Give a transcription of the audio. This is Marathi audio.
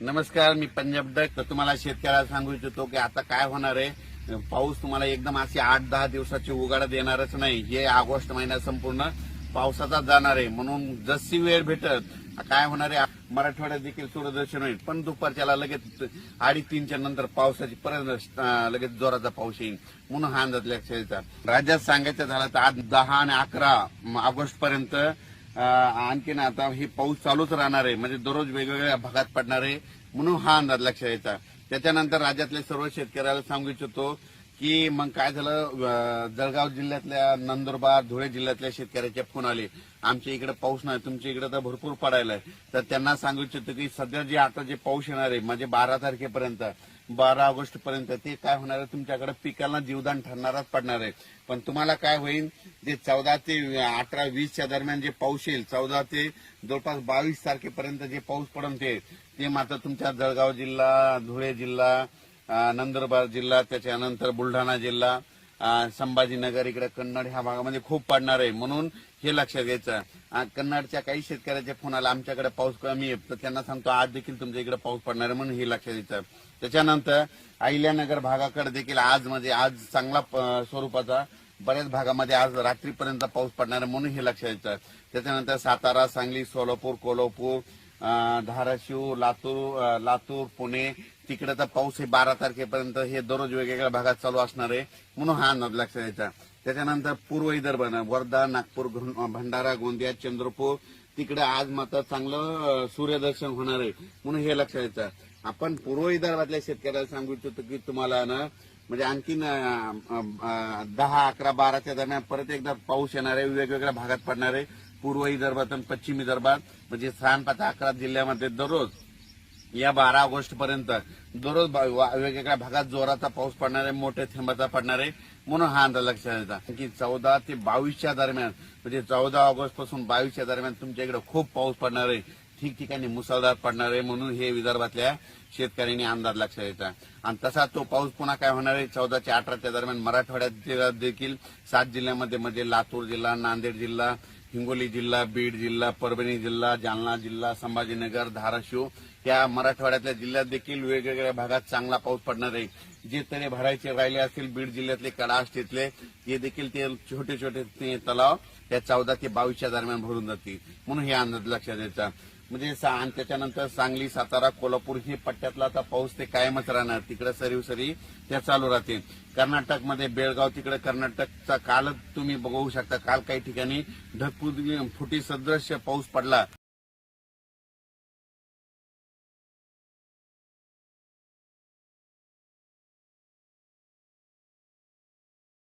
नमस्कार मी पंजाब डक तर तुम्हाला शेतकऱ्याला सांगू इच्छितो की आता काय होणार आहे? पाऊस तुम्हाला एकदम असे आठ दहा दिवसाची उघाडा देणारच नाही. हे ऑगस्ट महिना संपूर्ण पावसाचा जाणार आहे. म्हणून जशी वेळ भेटत काय होणार आहे? मराठवाड्यात देखील सूर्यदर्शन होईल. पण दुपारच्याला लगेच अडी तीनच्या नंतर पावसाची परत लगेच जोराचा पाऊस येईल. म्हणून हा अंदाज लक्षात राज्यात सांगायचं झालं तर आज दहा आणि अकरा ऑगस्ट पर्यंत आणखीन आता ही पाऊस चालूच राहणार आहे. म्हणजे दररोज वेगवेगळ्या भागात पडणार आहे. म्हणून हा अंदाज लक्षात यायचा. त्याच्यानंतर राज्यातल्या सर्व शेतकऱ्याला सांगू इच्छितो की मग काय झालं जळगाव जिल्ह्यातल्या नंदुरबार धुळे जिल्ह्यातल्या शेतकऱ्याचे फोन आले. आमच्या इकडे पाऊस नाही तुमच्या इकडे तर भरपूर पडायलाय तर त्यांना सांगू इच्छितो की सध्या जे आता जे पाऊस येणार आहे म्हणजे बारा तारखेपर्यंत बारा ऑगस्ट पर्यंत ते काय होणार आहे तुमच्याकडे पिकांना जीवदान ठरणारच पडणार आहे. पण तुम्हाला काय होईल जे चौदा ते अठरा वीसच्या दरम्यान जे पाऊस येईल चौदा ते जवळपास बावीस तारखेपर्यंत जे पाऊस पडून ते मात्र तुमच्या जळगाव जिल्हा धुळे जिल्हा नंदुरबार जिल्हा त्याच्यानंतर बुलढाणा जिल्हा संभाजीनगर इकडे कन्नड ह्या भागामध्ये खूप पडणार आहे. म्हणून हे लक्षात घ्यायचं. कन्नडच्या काही शेतकऱ्याचे फोन आला आमच्याकडे पाऊस कमी आहे. तर त्यांना सांगतो आज देखील तुमच्या इकडे पाऊस पडणार आहे म्हणून हे लक्षात द्यायचं त्याच्यानंतर अहिल्यानगर भागाकडे देखील आज म्हणजे आज चांगला प- स्वरूपाचा बऱ्याच भागामध्ये आज रात्रीपर्यंत पाऊस पडणार आहे म्हणून हे लक्षात द्यायचं त्याच्यानंतर सातारा सांगली सोलापूर कोल्हापूर धाराशिव लातूर लातूर पुणे तिकडे तर पाऊस हे बारा तारखेपर्यंत हे दररोज वेगवेगळ्या भागात चालू असणार आहे म्हणून हा अंदाज लक्षात द्यायचा त्याच्यानंतर पूर्व विदर्भ वर्धा नागपूर भंडारा गोंदिया चंद्रपूर तिकडे आज मात्र चांगलं सूर्यदर्शन होणार आहे म्हणून हे लक्षात द्यायचं आपण पूर्व विदर्भातल्या शेतकऱ्याला सांगू इच्छितो की तुम्हाला ना म्हणजे आणखीन दहा अकरा बाराच्या दरम्यान परत एकदा पाऊस येणार आहे वेगवेगळ्या भागात पडणार आहे पूर्व विदर्भात आणि पश्चिम विदर्भात म्हणजे सहा पाच अकरा जिल्ह्यामध्ये दररोज या बारा ऑगस्ट पर्यंत दररोज बा- वा- वेगवेगळ्या भागात जोराचा पाऊस पडणार आहे मोठ्या थेंबाचा पडणार आहे म्हणून हा अंदाज लक्षात येतात की चौदा ते बावीसच्या दरम्यान म्हणजे चौदा ऑगस्टपासून बावीसच्या दरम्यान तुमच्या इकडे खूप पाऊस पडणार आहे ठिकठिकाणी मुसळधार पडणार आहे म्हणून हे विदर्भातल्या शेतकऱ्यांनी अंदाज लक्षात येतात आणि तसा तो पाऊस पुन्हा काय होणार आहे चौदाच्या अठराच्या दरम्यान मराठवाड्यात देखील सात जिल्ह्यामध्ये म्हणजे लातूर जिल्हा नांदेड जिल्हा हिंगोली जिल्हा बीड जिल्हा परभणी जिल्हा जालना जिल्हा संभाजीनगर धाराशिव या मराठवाड्यातल्या जिल्ह्यात देखील वेगवेगळ्या भागात चांगला पाऊस पडणार आहे. जे तळे भरायचे राहिले असतील बीड जिल्ह्यातले कडाश तिथले ते देखील ते छोटे छोटे ते तलाव त्या चौदा ते बावीसच्या दरम्यान भरून जातील. म्हणून हे अंदाज लक्षात द्यायचा म्हणजे आणि त्याच्यानंतर सांगली सातारा कोल्हापूर हे पट्ट्यातला आता पाऊस ते कायमच राहणार. तिकडे सरीव सरी त्या चालू राहतील. कर्नाटकमध्ये बेळगाव तिकडे कर्नाटकचा काल तुम्ही बघू शकता. काल काही ठिकाणी ढगफुटी फुटी सदृश्य पाऊस पडला.